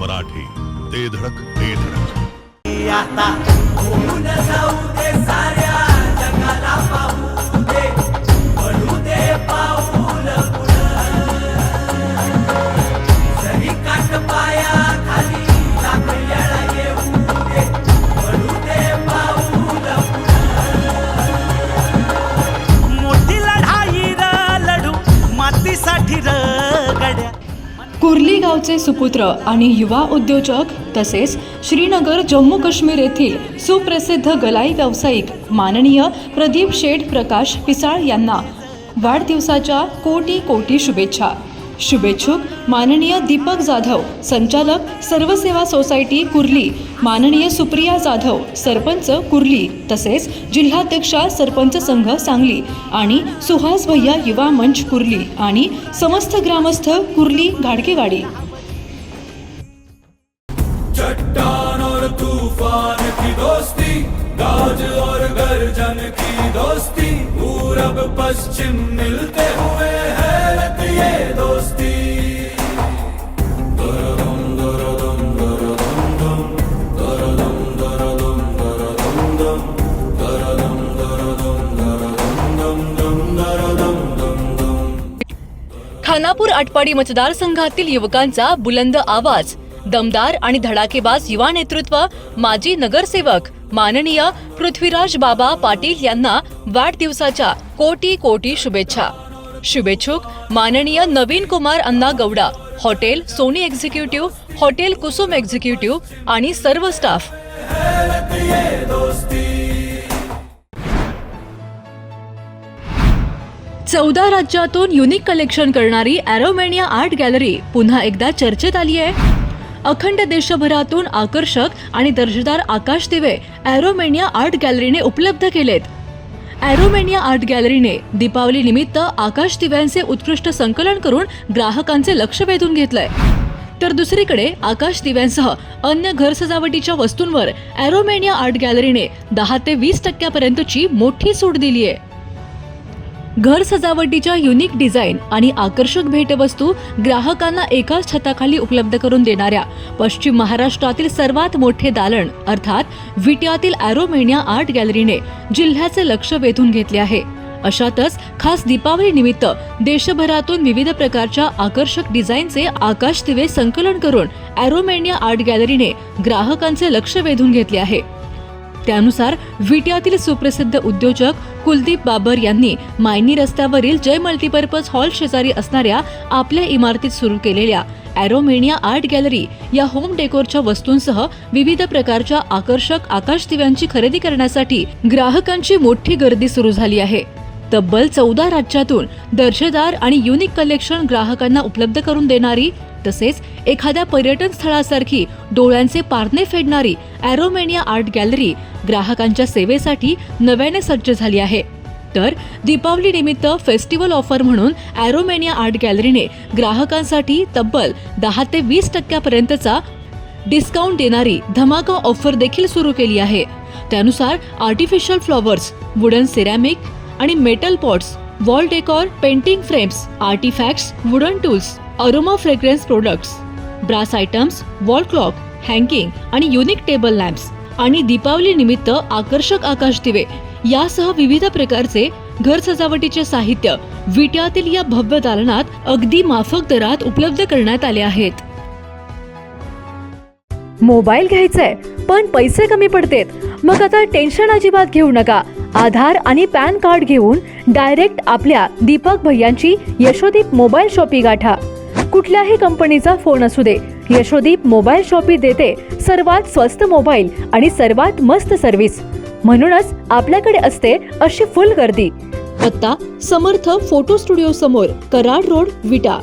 मराठी. ते धडक ते धडक. आता कुर्ली गावचे सुपुत्र आणि युवा उद्योजक तसेच श्रीनगर जम्मू काश्मीर येथील सुप्रसिद्ध गलाई व्यावसायिक माननीय प्रदीप शेठ प्रकाश पिसाळ यांना वाढदिवसाच्या कोटी कोटी शुभेच्छा. शुभेच्छुक माननीय दीपक जाधव संचालक सर्वसेवा सोसायटी कुर्ली माननीय सुप्रिया जाधव सरपंच कुर्ली तसेच जिल्हाध्यक्षा सरपंच संघ सांगली आणि सुहास भैया युवा मंच कुर्ली आणि समस्त ग्रामस्थ कुर्ली घाडकेवाडी. चट्टान और तूफान की दोस्ती गाज और गर्जन की दोस्ती पूरब पश्चिम मिलते हुए हैरत खानापूर आटपाडी मतदारसंघातील युवकांचा बुलंद आवाज दमदार आणि धडाकेबाज युवा नेतृत्व माजी नगरसेवक माननीय पृथ्वीराज बाबा पाटील यांना वाढदिवसाच्या कोटी कोटी शुभेच्छा. शुभेच्छुक माननीय Naveen Kumar Anna Gowda hotel Soni executive hotel Kusum executive आणि सर्व स्टाफ. चौदा राज्यातून युनिक कलेक्शन करणारी अॅरोमेनिया आर्ट गॅलरी पुन्हा एकदा चर्चेत आली आहे. अखंड देशभरातून आकर्षक आणि दर्जेदार आकाश दिवे अॅरोमेनिया आर्ट गॅलरीने उपलब्ध केलेत. अॅरोमेनिया आर्ट गॅलरीने दीपावली निमित्त आकाश दिव्यांचे उत्कृष्ट संकलन करून ग्राहकांचे लक्ष वेधून घेतलंय. तर दुसरीकडे आकाश दिव्यांसह अन्य घर सजावटीच्या वस्तूंवर अॅरोमेनिया आर्ट गॅलरीने दहा ते वीस टक्क्यापर्यंतची मोठी सूट दिली आहे घर सजावटीच्या युनिक डिझाईन आणि आकर्षक भेटवस्तू ग्राहकांना एकाच छताखाली उपलब्ध करून देणाऱ्या पश्चिम महाराष्ट्रातील सर्वात मोठे दालन अर्थात विट्यातील अॅरोमेनिया आर्ट गॅलरीने जिल्ह्याचे लक्ष वेधून घेतले आहे. अशातच खास दीपावली निमित्त देशभरातून विविध प्रकारच्या आकर्षक डिझाईनचे आकाश दिवे संकलन करून अॅरोमेनिया आर्ट गॅलरीने ग्राहकांचे लक्ष वेधून घेतले आहे. त्यानुसार विट्यातील सुप्रसिद्ध उद्योजक कुलदीप बाबर यांनी मायनी रस्त्यावरील जय मल्टीपर्पज हॉल शेजारी असणाऱ्या आपल्या इमारतीत सुरू केलेल्या अॅरोमेनिया आर्ट गॅलरी या होम डेकोरच्या वस्तूंसह विविध प्रकारच्या आकर्षक आकाश दिव्यांची खरेदी करण्यासाठी ग्राहकांची मोठी गर्दी सुरू झाली आहे. तब्बल चौदा राज्यातून दर्जेदार आणि युनिक कलेक्शन ग्राहकांना उपलब्ध करून देणारी तसेच एखाद्या पर्यटन स्थळासारखी डोळ्यांचे पारणे फेडणारी ॲरोमेनिया आर्ट गॅलरी ग्राहकांच्या सेवेसाठी नव्याने सज्ज झाली आहे. तर दीपावली निमित्त फेस्टिवल ऑफर म्हणून ॲरोमेनिया आर्ट गॅलरीने ग्राहकांसाठी तब्बल दहा ते वीस टक्क्यापर्यंतचा डिस्काउंट देणारी धमाका ऑफर देखील सुरू केली आहे. त्यानुसार आर्टिफिशियल फ्लॉवर्स वुडन सिरॅमिक आणि metal pots wall decor painting frames artifacts wooden tools aroma fragrance products brass items wall clock hanging आणि युनिक टेबल लॅम्प्स आणि दीपावली निमित्त आकर्षक आकाश दिवे. यासह विविध प्रकारचे घर सजावटीचे साहित्य विट्यातील या भव्य दालनात अगदी माफक दरात उपलब्ध करण्यात आले आहेत. मोबाईल घ्यायचाय पण पैसे कमी पडतेत. मग आता टेन्शन अजिबात घेऊ नका. आधार आणि पॅन कार्ड घेऊन डायरेक्ट आपल्या दीपक भैयांची यशोदीप मोबाईल शॉपी गाठा. कुठल्याही कंपनीचा फोन असू दे. यशोदीप मोबाईल शॉपी देते सर्वात स्वस्त मोबाईल आणि सर्वात मस्त सर्व्हिस. म्हणूनच आपल्याकडे असते अशी फुल गर्दी. पत्ता समर्थ फोटो स्टुडिओ समोर कराड रोड विटा.